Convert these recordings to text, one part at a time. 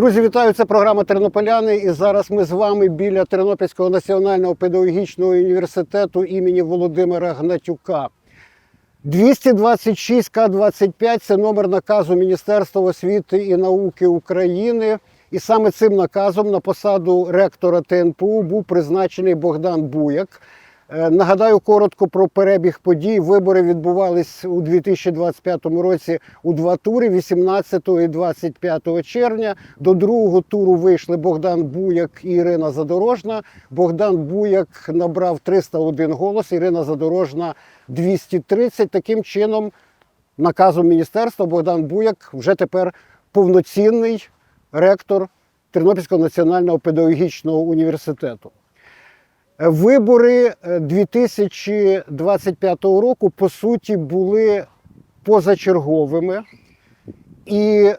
Друзі, вітаю! Це програма Тернополяни. І зараз ми з вами біля Тернопільського національного педагогічного університету імені Володимира Гнатюка. 226 К25 це номер наказу Міністерства освіти і науки України. І саме цим наказом на посаду ректора ТНПУ був призначений Богдан Буяк. Е, Нагадаю коротко про перебіг подій. Вибори відбувались у 2025 році у два тури 18 і 25 червня. До другого туру вийшли Богдан Буяк і Ірина Задорожна. Богдан Буяк набрав 301 голос, Ірина Задорожна 230. Таким чином, наказом міністерства Богдан Буяк вже тепер повноцінний ректор Тернопільського національного педагогічного університету. Вибори е, 2025 року по суті були позачерговими. І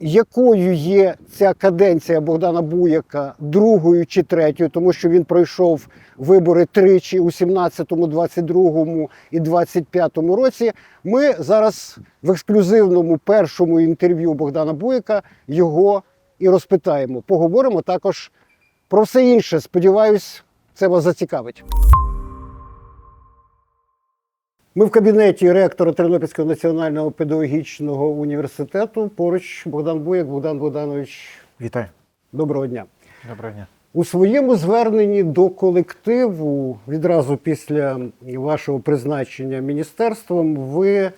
якою є ця каденція Богдана Буяка другою чи третьою, тому що він пройшов вибори тричі у 17-му, 22-му і 25-му році. Ми зараз в ексклюзивному першому інтерв'ю Богдана Буяка його і розпитаємо. Поговоримо також про все інше. Сподіваюсь, це вас зацікавить. Ми в кабінеті ректора Тернопільського національного педагогічного університету. Поруч Богдан Буяк, Богдан Богданович. Вітаю. Доброго дня. Доброго дня. У своєму зверненні до колективу відразу після вашого призначення міністерством ви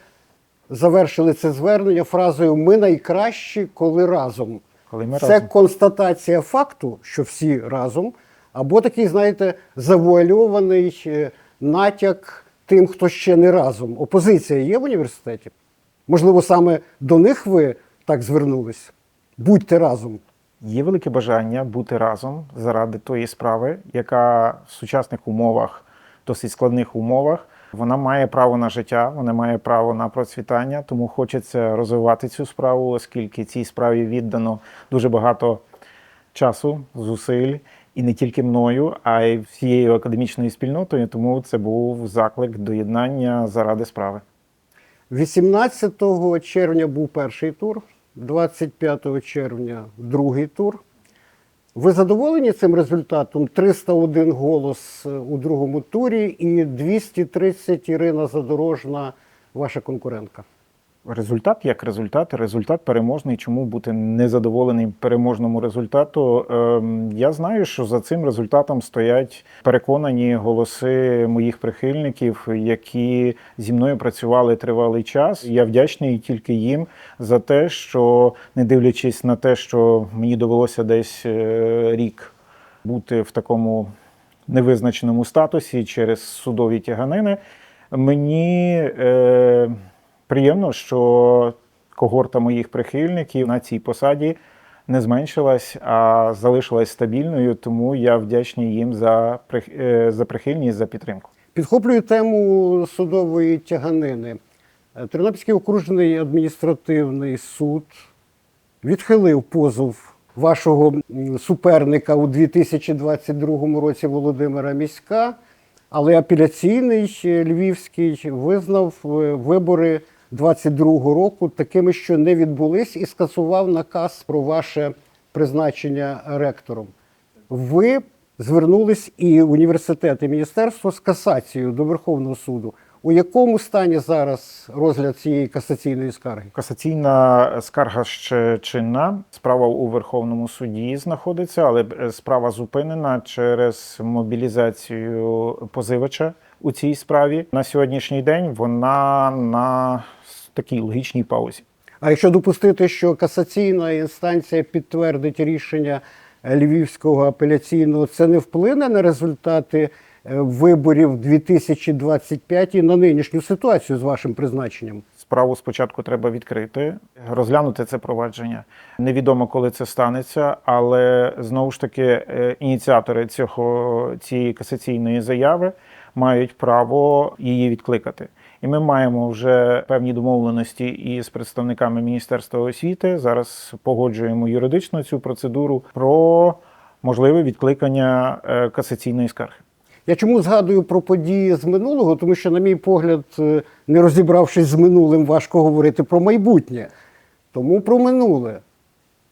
завершили це звернення фразою Ми найкращі, коли разом. Коли ми Це разом. констатація факту, що всі разом, або такий, знаєте, завуальований е, натяк тим, хто ще не разом. Опозиція є в університеті? Можливо, саме до них ви так звернулись? Будьте разом. Є велике бажання бути разом заради тої справи, яка в сучасних умовах, досить складних умовах, вона має право на життя, вона має право на процвітання, тому хочеться розвивати цю справу, оскільки цій справі віддано дуже багато часу, зусиль, і не тільки мною, а й всією академічною спільнотою. Тому це був заклик до єднання заради справи. 18 червня був перший тур, 25 червня другий тур. Ви задоволені цим результатом? 301 голос е, у другому турі і 230 Ірина Задорожна, ваша конкурентка. Результат як результат, результат переможний. Чому бути незадоволеним переможному результату? Ем, я знаю, що за цим результатом стоять переконані голоси моїх прихильників, які зі мною працювали тривалий час. Я вдячний тільки їм за те, що не дивлячись на те, що мені довелося десь е, рік бути в такому невизначеному статусі через судові тяганини, мені. Е, Приємно, що когорта моїх прихильників на цій посаді не зменшилась, а залишилась стабільною, тому я вдячний їм за, е, за прихильність, за підтримку. Підхоплюю тему судової тяганини. Тернопільський окружний адміністративний суд відхилив позов вашого суперника у 2022 році Володимира Міська, але апеляційний е, львівський визнав е, вибори 22 року такими, що не відбулись, і скасував наказ про ваше призначення ректором. Ви звернулись і університет, і міністерство з касацією до Верховного суду. У якому стані зараз розгляд цієї касаційної скарги? Касаційна скарга ще чинна. Справа у Верховному суді знаходиться, але е, справа зупинена через мобілізацію позивача у цій справі. На сьогоднішній день вона на такій логічній паузі. А якщо допустити, що касаційна інстанція підтвердить рішення е, Львівського апеляційного, це не вплине на результати е, виборів 2025 і на нинішню ситуацію з вашим призначенням? Справу спочатку треба відкрити, розглянути це провадження. Невідомо, коли це станеться, але знову ж таки е, ініціатори цього цієї касаційної заяви мають право її відкликати. І ми маємо вже певні домовленості із представниками Міністерства освіти. Зараз погоджуємо юридично цю процедуру про можливе відкликання е, касаційної скарги. Я чому згадую про події з минулого? Тому що, на мій погляд, е, не розібравшись з минулим, важко говорити про майбутнє. Тому про минуле.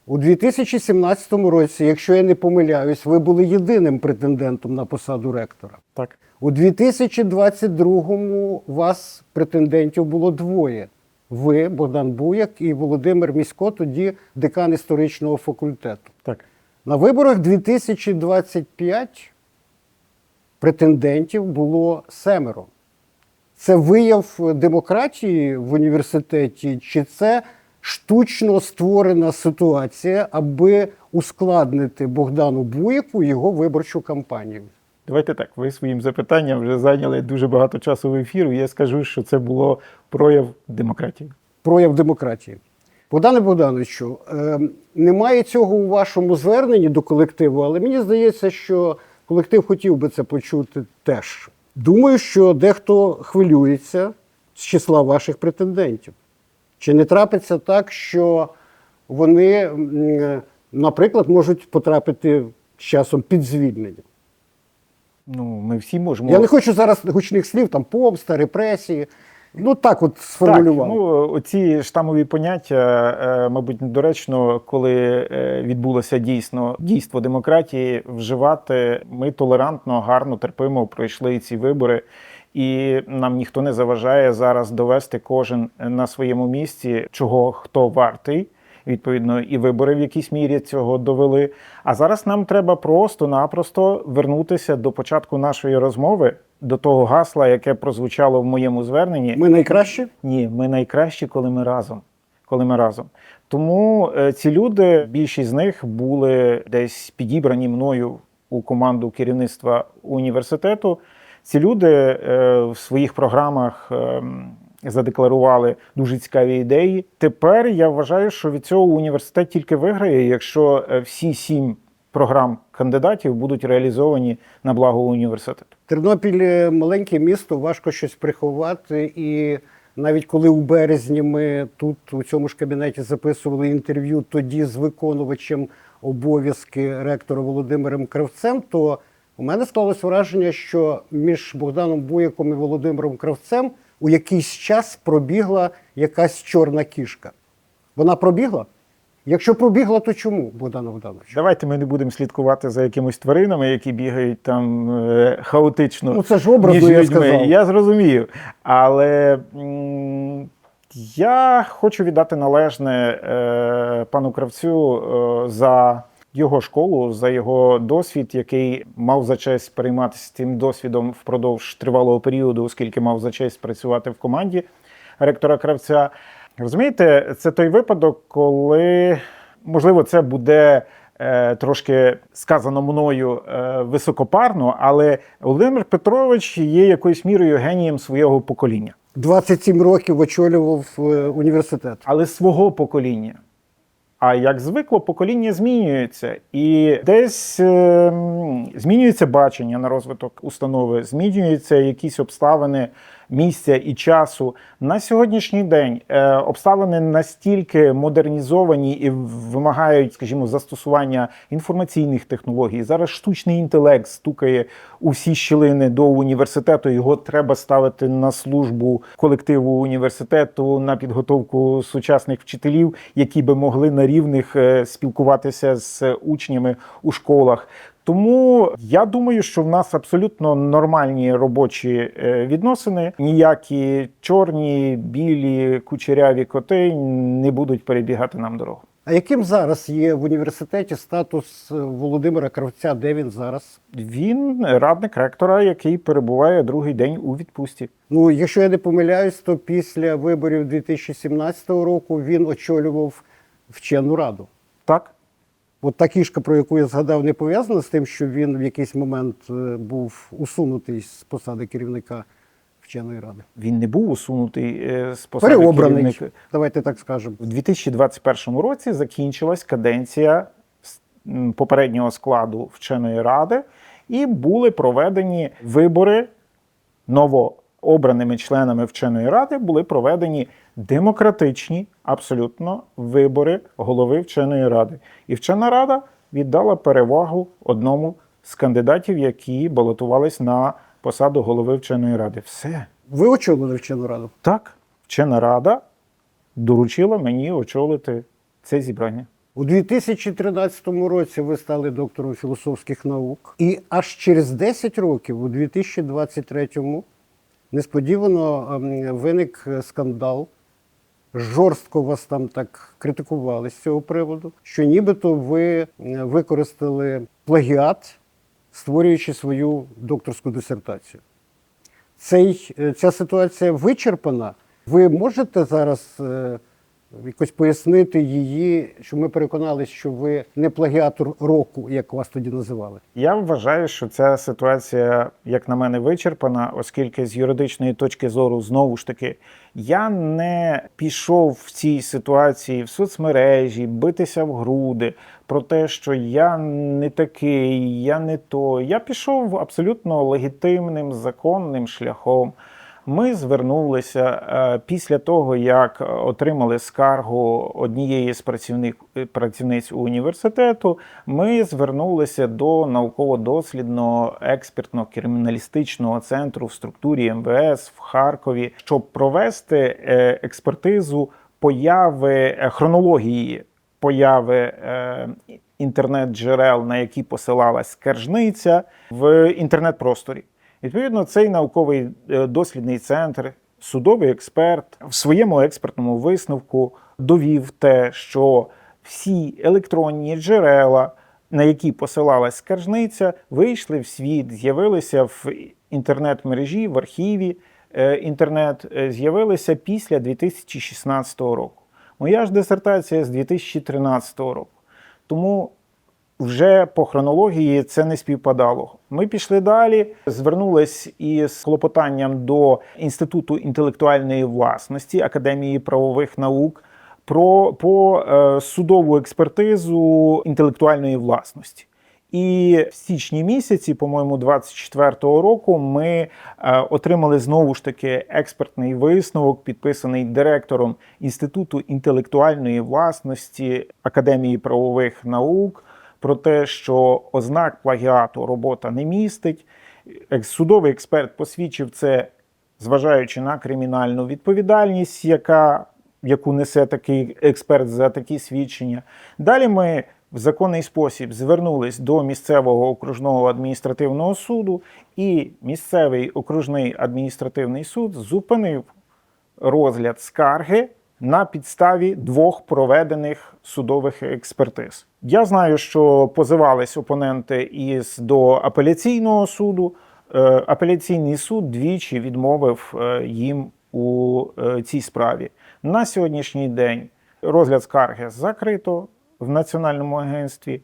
У 2017 році, якщо я не помиляюсь, ви були єдиним претендентом на посаду ректора. Так. У 2022-му вас претендентів було двоє. Ви, Богдан Буяк і Володимир Місько, тоді декан історичного факультету. Так. На виборах 2025 претендентів було семеро. Це вияв демократії в університеті, чи це штучно створена ситуація, аби ускладнити Богдану Буяку його виборчу кампанію? Давайте так. Ви своїм запитанням вже зайняли дуже багато часу в ефіру. Я скажу, що це було прояв демократії. прояв демократії. Богдане Богдановичу, е, немає цього у вашому зверненні до колективу, але мені здається, що колектив хотів би це почути теж. Думаю, що дехто хвилюється з числа ваших претендентів. Чи не трапиться так, що вони, наприклад, можуть потрапити з часом під звільнення? Ну, ми всі можемо. Я не хочу зараз гучних слів, там помста, репресії. Ну так от сформулював. Так, ну, оці штамові поняття, е, мабуть, недоречно, коли е, відбулося дійсно дійство демократії, вживати. Ми толерантно, гарно, терпимо пройшли ці вибори. І нам ніхто не заважає зараз довести кожен на своєму місці, чого хто вартий. Відповідно, і вибори в якійсь мірі цього довели. А зараз нам треба просто-напросто вернутися до початку нашої розмови, до того гасла, яке прозвучало в моєму зверненні. Ми найкраще? Ні, ми найкращі, коли ми разом. Коли ми разом. Тому е, ці люди, більшість з них були десь підібрані мною у команду керівництва університету. Ці люди е, в своїх програмах е, задекларували дуже цікаві ідеї. Тепер я вважаю, що від цього університет тільки виграє, якщо е, всі сім програм кандидатів будуть реалізовані на благо університету. Тернопіль е, маленьке місто, важко щось приховати. І навіть коли у березні ми тут у цьому ж кабінеті записували інтерв'ю тоді з виконувачем обов'язки ректора Володимиром Кравцем, то у мене склалось враження, що між Богданом Буяком і Володимиром Кравцем у якийсь час пробігла якась чорна кішка. Вона пробігла? Якщо пробігла, то чому, Богдан Богданович? Давайте ми не будемо слідкувати за якимись тваринами, які бігають там е, хаотично. Ну це ж образно, між я людьми. сказав. Я зрозумів. Але м, я хочу віддати належне е, пану кравцю е, за його школу, за його досвід, який мав за честь перейматися цим досвідом впродовж тривалого періоду, оскільки мав за честь працювати в команді ректора кравця. Розумієте, це той випадок, коли можливо це буде е, трошки сказано мною е, високопарно, але Володимир Петрович є якоюсь мірою генієм свого покоління, 27 років очолював е, університет. але свого покоління. А як звикло, покоління змінюється, і десь е, змінюється бачення на розвиток установи, змінюються якісь обставини місця і часу. На сьогоднішній день е, обставини настільки модернізовані і вимагають, скажімо, застосування інформаційних технологій. Зараз штучний інтелект стукає у всі щілини до університету. Його треба ставити на службу колективу університету на підготовку сучасних вчителів, які би могли на рівних е, спілкуватися з учнями у школах. Тому я думаю, що в нас абсолютно нормальні робочі е, відносини. Ніякі чорні, білі, кучеряві коти не будуть перебігати нам дорогу. А яким зараз є в університеті статус е, Володимира Кравця? Де він зараз? Він радник ректора, який перебуває другий день у відпустці. Ну, якщо я не помиляюсь, то після виборів 2017 року він очолював вчену раду. Так, От та кішка, про яку я згадав, не пов'язана з тим, що він в якийсь момент е, був усунутий з посади керівника вченої ради. він не був усунутий е, з посади Переобраний. керівника. Давайте так скажемо. У 2021 році закінчилась каденція попереднього складу вченої ради, і були проведені вибори новообраними членами вченої ради. Були проведені демократичні абсолютно вибори голови вченої ради. І вчена рада віддала перевагу одному з кандидатів, які балотувались на посаду голови вченої ради. Все. Ви очолили вчену раду? Так, вчена рада доручила мені очолити це зібрання. У 2013 році ви стали доктором філософських наук, і аж через 10 років, у 2023-му, несподівано ем, виник е, скандал. Жорстко вас там так критикували з цього приводу, що нібито ви е, використали плагіат, створюючи свою докторську дисертацію. Цей, е, ця ситуація вичерпана. Ви можете зараз якось пояснити її, що ми переконалися, що ви не плагіатор року, як вас тоді називали? Я вважаю, що ця ситуація, як на мене, вичерпана, оскільки з юридичної точки зору, знову ж таки, я не пішов в цій ситуації в соцмережі битися в груди про те, що я не такий, я не той. Я пішов абсолютно легітимним законним шляхом. Ми звернулися е, після того, як отримали скаргу однієї з працівниць університету. Ми звернулися до науково-дослідного експертно-криміналістичного центру в структурі МВС в Харкові, щоб провести е, експертизу появи е, хронології появи інтернет-джерел, на які посилалась скаржниця в інтернет-просторі. Відповідно, цей науковий е, дослідний центр, судовий експерт в своєму експертному висновку довів те, що всі електронні джерела, на які посилалась скаржниця, вийшли в світ, з'явилися в інтернет-мережі, в архіві е, інтернет, е, з'явилися після 2016 року. Моя ж дисертація з 2013 року. Тому вже по хронології це не співпадало. Ми пішли далі, звернулись із клопотанням до Інституту інтелектуальної власності Академії правових наук про по е, судову експертизу інтелектуальної власності. І в січні місяці, по-моєму, 24-го року, ми е, отримали знову ж таки експертний висновок, підписаний директором Інституту інтелектуальної власності Академії правових наук, про те, що ознак плагіату робота не містить. Судовий експерт посвідчив це, зважаючи на кримінальну відповідальність, яка, яку несе такий експерт за такі свідчення. Далі ми в законний спосіб звернулись до місцевого окружного адміністративного суду, і місцевий окружний адміністративний суд зупинив розгляд скарги на підставі двох проведених судових експертиз. Я знаю, що позивались опоненти із до апеляційного суду. Е, Апеляційний суд двічі відмовив е, їм у е, цій справі. На сьогоднішній день розгляд скарги закрито в Національному агентстві.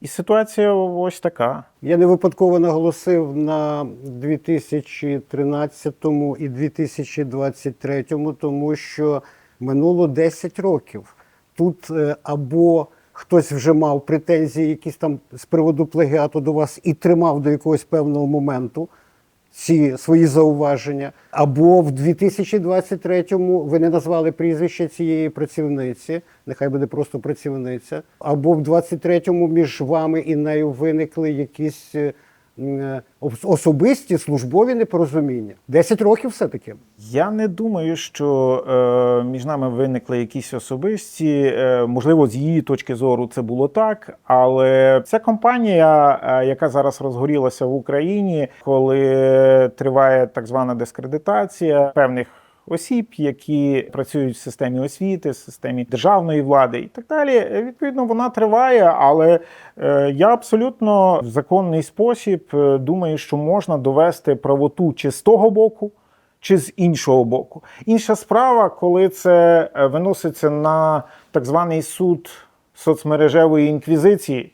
І ситуація ось така. Я не випадково наголосив на 2013 і 2023, тому що минуло 10 років. Тут або хтось вже мав претензії, якісь там з приводу плагіату до вас і тримав до якогось певного моменту ці свої зауваження, або в 2023-му ви не назвали прізвище цієї працівниці, нехай буде просто працівниця, або в 23-му між вами і нею виникли якісь е, особисті службові непорозуміння. 10 років все-таки. Я не думаю, що е, між нами виникли якісь особисті. Е, можливо, з її точки зору це було так, але ця компанія, е, яка зараз розгорілася в Україні, коли триває так звана дискредитація певних. Осіб, які працюють в системі освіти, в системі державної влади і так далі. Відповідно, вона триває, але е, я абсолютно в законний спосіб е, думаю, що можна довести правоту чи з того боку, чи з іншого боку. Інша справа, коли це е, виноситься на так званий суд соцмережевої інквізиції,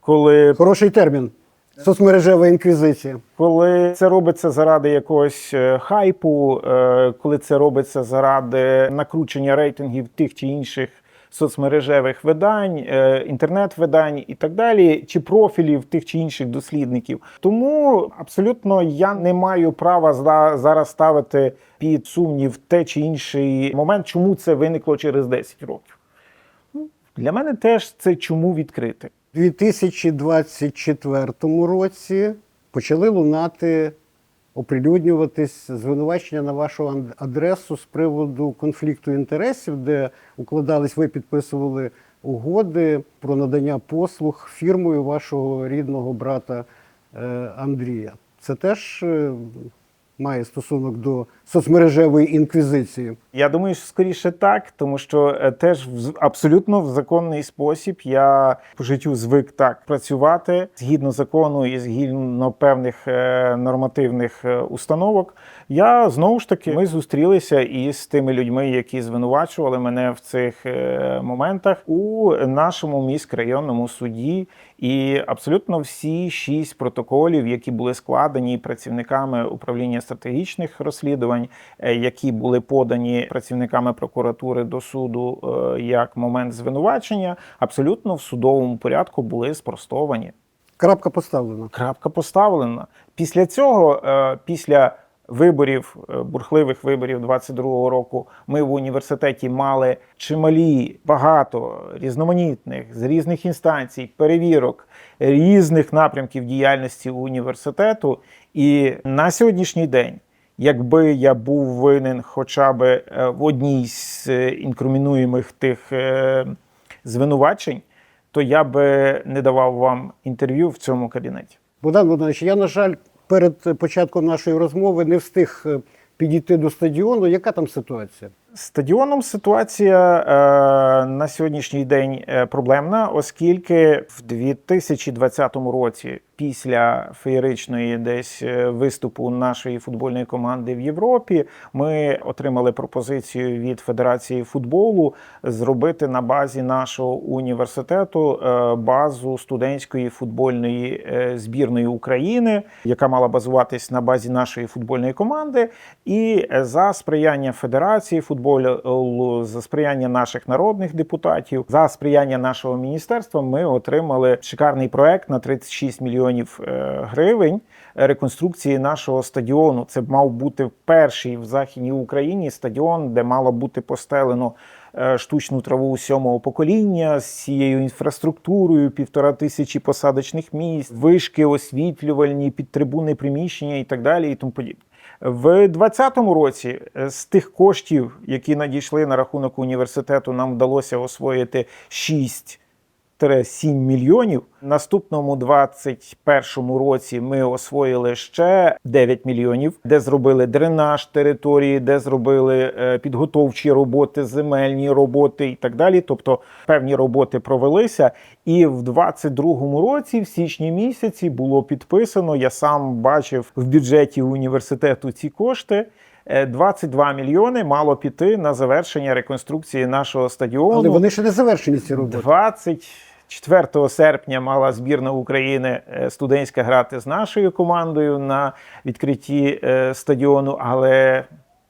коли Хороший термін. Соцмережева інквізиція. коли це робиться заради якогось е, хайпу, е, коли це робиться заради накручення рейтингів тих чи інших соцмережевих видань, е, інтернет-видань і так далі, чи профілів тих чи інших дослідників. Тому абсолютно я не маю права зараз ставити під сумнів те чи інший момент, чому це виникло через 10 років. Ну, Для мене теж це чому відкрити. У 2024 році почали лунати, оприлюднюватись звинувачення на вашу адресу з приводу конфлікту інтересів, де укладались, ви підписували угоди про надання послуг фірмою вашого рідного брата е, Андрія. Це теж е, має стосунок до соцмережевої інквізиції. Я думаю, що скоріше так, тому що е, теж в абсолютно в законний спосіб я по життю звик так працювати згідно закону і згідно певних е, нормативних е, установок. Я знову ж таки ми зустрілися із тими людьми, які звинувачували мене в цих моментах у нашому міськрайонному суді. І абсолютно всі шість протоколів, які були складені працівниками управління стратегічних розслідувань, е, які були подані працівниками прокуратури до суду е, як момент звинувачення, абсолютно в судовому порядку були спростовані. Крапка поставлена. Крапка поставлена. Після цього, е, після виборів, бурхливих виборів 22-го року, ми в університеті мали чималі, багато різноманітних з різних інстанцій, перевірок, різних напрямків діяльності університету. І на сьогоднішній день. Якби я був винен хоча б е, в одній з е, інкримінуємих тих е, звинувачень, то я би не давав вам інтерв'ю в цьому кабінеті. Богдан Богданович, я, на жаль, перед початком нашої розмови не встиг підійти до стадіону. Яка там ситуація? Стадіоном ситуація е, на сьогоднішній день проблемна, оскільки в 2020 році, після феєричної десь е, виступу нашої футбольної команди в Європі, ми отримали пропозицію від Федерації футболу зробити на базі нашого університету е, базу студентської футбольної е, збірної України, яка мала базуватись на базі нашої футбольної команди, і за сприяння Федерації футболу, за сприяння наших народних депутатів, за сприяння нашого міністерства, ми отримали шикарний проект на 36 мільйонів е, гривень реконструкції нашого стадіону. Це мав бути перший в західній Україні стадіон, де мало бути постелено е, штучну траву сьомого покоління з цією інфраструктурою, півтора тисячі посадочних місць, вишки освітлювальні, підтрибунне приміщення і так далі, і тому подібне. В 2020 році е, з тих коштів, які надійшли на рахунок університету, нам вдалося освоїти 6 7 мільйонів. Наступному 21 році ми освоїли ще 9 мільйонів, де зробили дренаж території, де зробили е, підготовчі роботи, земельні роботи і так далі. Тобто певні роботи провелися. І в 22 році, в січні місяці, було підписано. Я сам бачив в бюджеті університету ці кошти. Е, 22 мільйони мало піти на завершення реконструкції нашого стадіону. Але вони ще не завершені ці роботи. 24 серпня мала збірна України е, студентська грати з нашою командою на відкритті е, стадіону. Але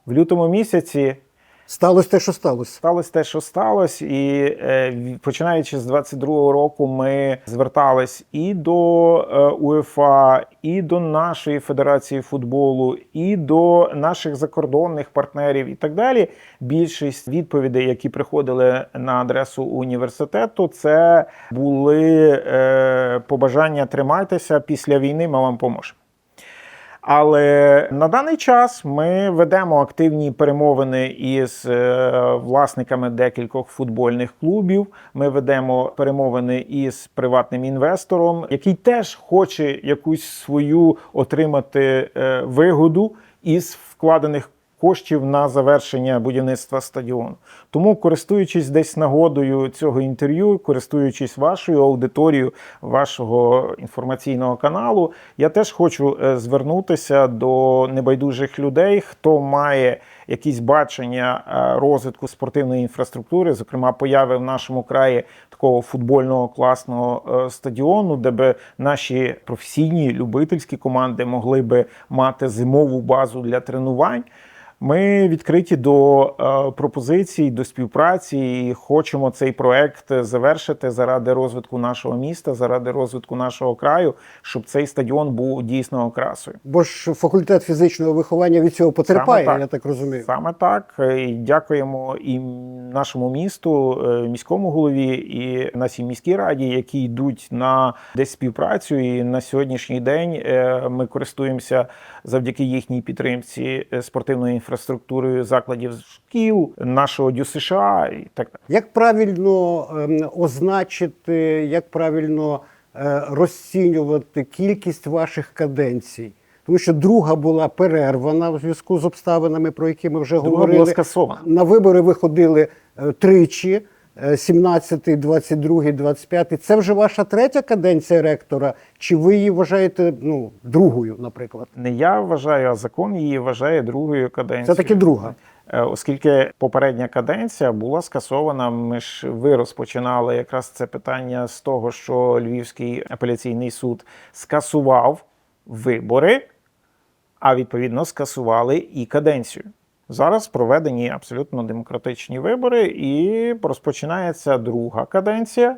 в лютому місяці Сталося те, що сталося. сталося те, що сталося, і е, починаючи з 22-го року, ми звертались і до е, УЄФА, і до нашої федерації футболу, і до наших закордонних партнерів, і так далі. Більшість відповідей, які приходили на адресу університету, це були е, побажання тримайтеся після війни. Ми вам поможемо. Але на даний час ми ведемо активні перемовини із е, власниками декількох футбольних клубів. Ми ведемо перемовини із приватним інвестором, який теж хоче якусь свою отримати е, вигоду із вкладених коштів на завершення будівництва стадіону. Тому, користуючись десь нагодою цього інтерв'ю, користуючись вашою аудиторією, вашого інформаційного каналу, я теж хочу е, звернутися до небайдужих людей, хто має якісь бачення е, розвитку спортивної інфраструктури, зокрема появи в нашому краї такого футбольного класного е, стадіону, де би наші професійні любительські команди могли би мати зимову базу для тренувань. Ми відкриті до е, пропозицій, до співпраці і хочемо цей проект завершити заради розвитку нашого міста, заради розвитку нашого краю, щоб цей стадіон був дійсно окрасою. Бо ж факультет фізичного виховання від цього потерпає, Саме так. я так розумію. Саме так. І дякуємо і нашому місту, е, міському голові і нашій міській раді, які йдуть на десь співпрацю. І на сьогоднішній день е, ми користуємося завдяки їхній підтримці е, спортивною інфраструктурою закладів шкіл, нашого дю США і так далі. Як правильно ем, означити, як правильно е, розцінювати кількість ваших каденцій? Тому що друга була перервана в зв'язку з обставинами, про які ми вже Друга говорили. була скасована. На вибори ви ходили е, тричі: 17, 22, 25. Це вже ваша третя каденція ректора? Чи ви її вважаєте ну, другою, наприклад? Не я вважаю, а закон її вважає другою каденцією. Це таки друга. Е, Оскільки попередня каденція була скасована, ми ж ви розпочинали якраз це питання з того, що Львівський апеляційний суд скасував вибори, а відповідно скасували і каденцію. Зараз проведені абсолютно демократичні вибори, і розпочинається друга каденція.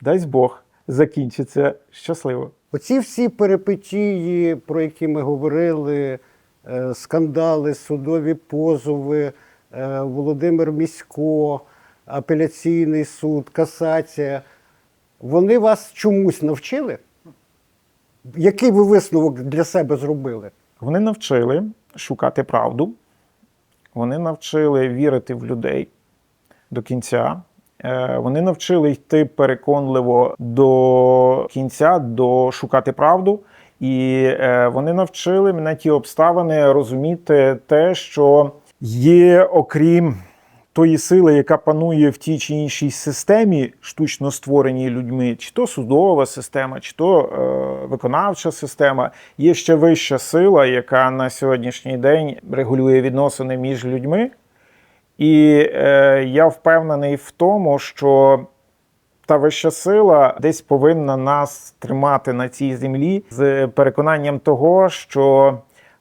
Дай Бог, закінчиться щасливо. Оці всі перипетії, про які ми говорили, е, скандали, судові позови, е, Володимир Місько, апеляційний суд, касація, вони вас чомусь навчили? Який ви висновок для себе зробили? Вони навчили шукати правду, вони навчили вірити в людей до кінця. Е, Вони навчили йти переконливо до кінця, до шукати правду. І е, вони навчили мене ті обставини розуміти те, що є, окрім тої сили, яка панує в тій чи іншій системі, штучно створеній людьми, чи то судова система, чи то е, виконавча система, є ще вища сила, яка на сьогоднішній день регулює відносини між людьми. І е, я впевнений в тому, що та вища сила десь повинна нас тримати на цій землі з переконанням того, що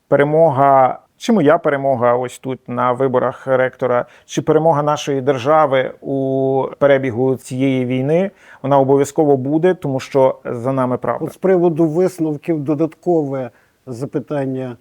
перемога, чи моя перемога, ось тут на виборах ректора, чи перемога нашої держави у перебігу цієї війни, вона обов'язково буде, тому що за нами правда. От з приводу висновків додаткове запитання.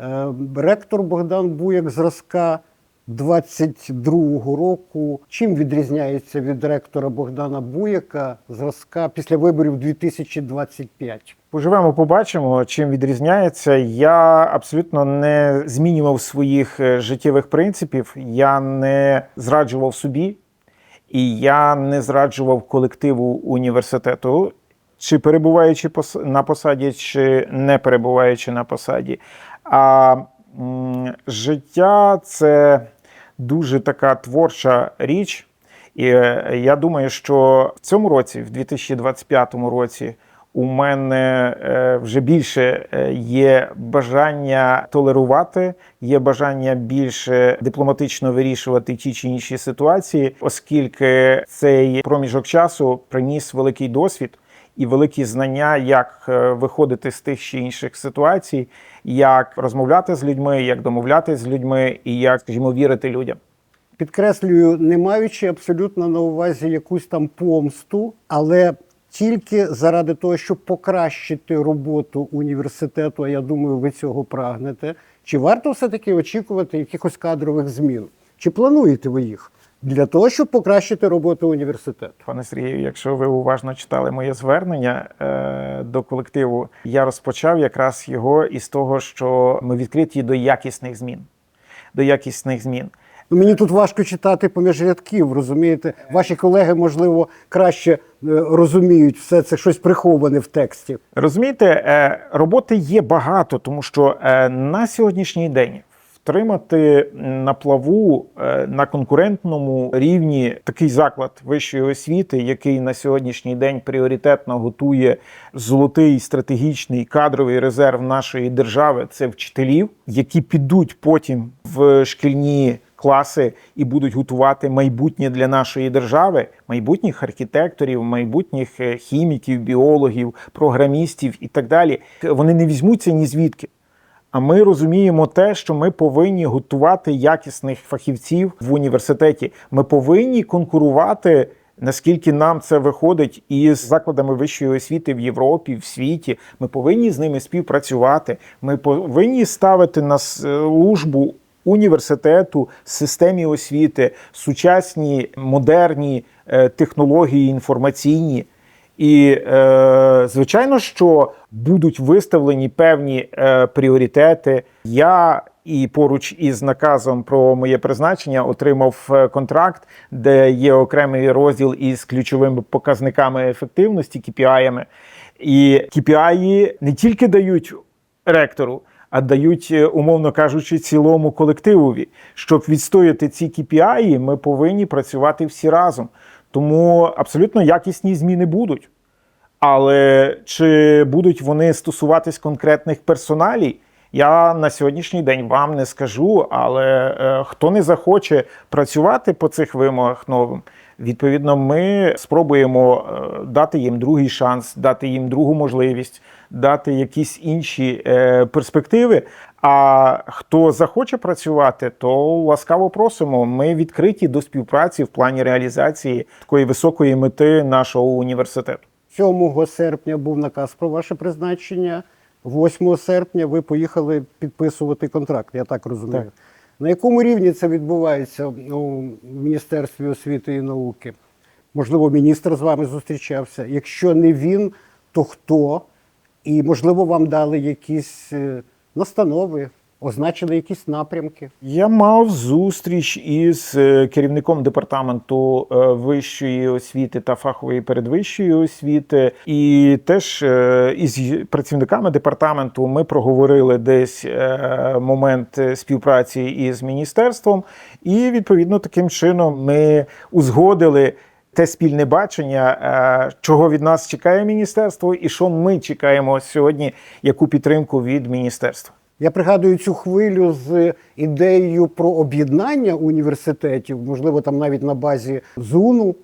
Е, Ректор Богдан Буяк зразка 22-го року. Чим відрізняється від ректора Богдана Буяка зразка після виборів 2025? Поживемо, побачимо, чим відрізняється. Я абсолютно не змінював своїх е, життєвих принципів, я не зраджував собі, і я не зраджував колективу університету, чи перебуваючи на посаді, чи не перебуваючи на посаді. А життя це дуже така творча річ. І е, я думаю, що в цьому році, в 2025 році, у мене е, вже більше е, є бажання толерувати, є бажання більше дипломатично вирішувати ті чи інші ситуації, оскільки цей проміжок часу приніс великий досвід і великі знання, як е, виходити з тих чи інших ситуацій, як розмовляти з людьми, як домовлятися з людьми і як, скажімо, вірити людям. Підкреслюю, не маючи абсолютно на увазі якусь там помсту, але тільки заради того, щоб покращити роботу університету, а я думаю, ви цього прагнете. Чи варто все-таки очікувати якихось кадрових змін? Чи плануєте ви їх для того, щоб покращити роботу університету? Пане Сергію, якщо ви уважно читали моє звернення е, до колективу, я розпочав якраз його із того, що ми відкриті до якісних змін. До якісних змін. Ну, мені тут важко читати поміж рядків, розумієте? Ваші колеги, можливо, краще е, розуміють все це щось приховане в тексті. Розумієте, е, роботи є багато, тому що е, на сьогоднішній день втримати на плаву на конкурентному рівні такий заклад вищої освіти, який на сьогоднішній день пріоритетно готує золотий стратегічний кадровий резерв нашої держави, це вчителів, які підуть потім в шкільні. Класи і будуть готувати майбутнє для нашої держави, майбутніх архітекторів, майбутніх е, хіміків, біологів, програмістів і так далі. Вони не візьмуться ні звідки. А ми розуміємо те, що ми повинні готувати якісних фахівців в університеті. Ми повинні конкурувати. Наскільки нам це виходить із закладами вищої освіти в Європі, в світі, ми повинні з ними співпрацювати. Ми повинні ставити на службу університету, системі освіти, сучасні модерні е, технології інформаційні. І е, звичайно, що будуть виставлені певні е, пріоритети. Я і поруч із наказом про моє призначення отримав контракт, де є окремий розділ із ключовими показниками ефективності, KPI-ями. І KPI не тільки дають ректору, а дають, е, умовно кажучи, цілому колективові. Щоб відстояти ці KPI, ми повинні працювати всі разом. Тому абсолютно якісні зміни будуть. Але чи будуть вони стосуватись конкретних персоналій? Я на сьогоднішній день вам не скажу, але е, хто не захоче працювати по цих вимогах новим, відповідно, ми спробуємо е, дати їм другий шанс, дати їм другу можливість, дати якісь інші е, перспективи. А хто захоче працювати, то ласкаво просимо. Ми відкриті до співпраці в плані реалізації такої високої мети нашого університету. 7 серпня був наказ про ваше призначення. 8 серпня ви поїхали підписувати контракт, я так розумію. Так. На якому рівні це відбувається у Міністерстві освіти і науки? Можливо, міністр з вами зустрічався. Якщо не він, то хто? І, можливо, вам дали якісь е, настанови, означили якісь напрямки. Я мав зустріч із е, керівником департаменту е, вищої освіти та фахової передвищої освіти, і теж із працівниками департаменту ми проговорили десь момент співпраці із міністерством, і відповідно таким чином ми узгодили. Те спільне бачення, е, чого від нас чекає міністерство, і що ми чекаємо сьогодні, яку підтримку від міністерства. Я пригадую цю хвилю з ідеєю про об'єднання університетів, можливо, там навіть на базі ЗУНу.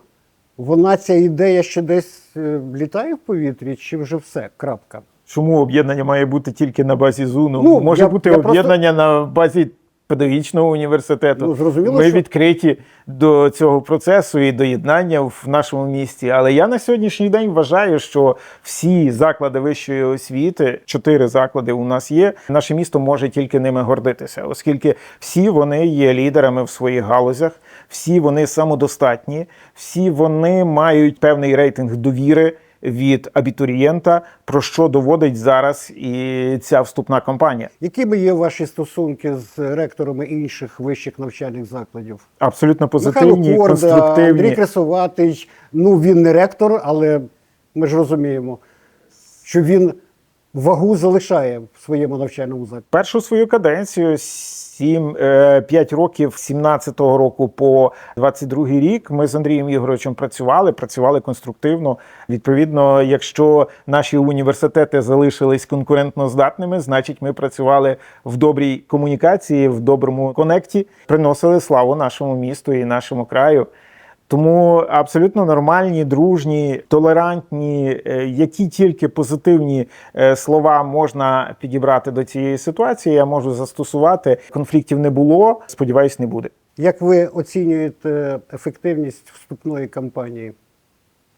Вона ця ідея ще десь е, літає в повітрі, чи вже все? Крапка. Чому об'єднання має бути тільки на базі ЗУНу? Ну, Може я- бути я просто- об'єднання на базі педагогічного університету. Ну, зрозуміло, Ми що- відкриті до цього процесу і до єднання в нашому місті. Але я на сьогоднішній день вважаю, що всі заклади вищої освіти, чотири заклади у нас є. Наше місто може тільки ними гордитися, оскільки всі вони є лідерами в своїх галузях, всі вони самодостатні, всі вони мають певний рейтинг довіри від абітурієнта, про що доводить зараз і ця вступна кампанія. Якими є ваші стосунки з ректорами інших вищих навчальних закладів? Абсолютно Михайло позитивні, Корда, Андрій конструктивні. Ну він не ректор, але ми ж розуміємо, що він вагу залишає в своєму навчальному закладі. Першу свою каденцію 7, 5 років з 17-го року по 22-й рік ми з Андрієм Ігоровичем працювали, працювали конструктивно. Відповідно, якщо наші університети залишились конкурентно здатними, значить ми працювали в добрій комунікації, в доброму конекті, приносили славу нашому місту і нашому краю. Тому абсолютно нормальні, дружні, толерантні, е, які тільки позитивні е, слова можна підібрати до цієї ситуації, я можу застосувати. Конфліктів не було. Сподіваюсь, не буде. Як ви оцінюєте ефективність вступної кампанії?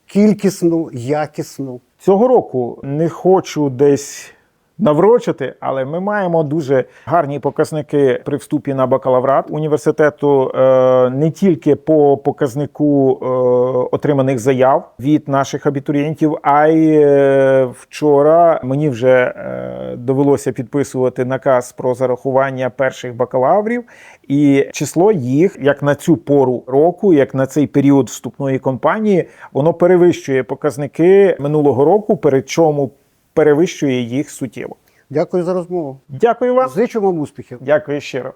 Кількісну, якісну? Цього року не хочу десь наврочити, але ми маємо дуже гарні показники при вступі на бакалаврат університету е, не тільки по показнику е, отриманих заяв від наших абітурієнтів, а й е, вчора мені вже довелося підписувати наказ про зарахування перших бакалаврів, і число їх, як на цю пору року, як на цей період вступної кампанії, воно перевищує показники минулого року, перед чому перевищує їх суттєво. Дякую за розмову. Дякую вам. Зичу вам успіхів. Дякую щиро.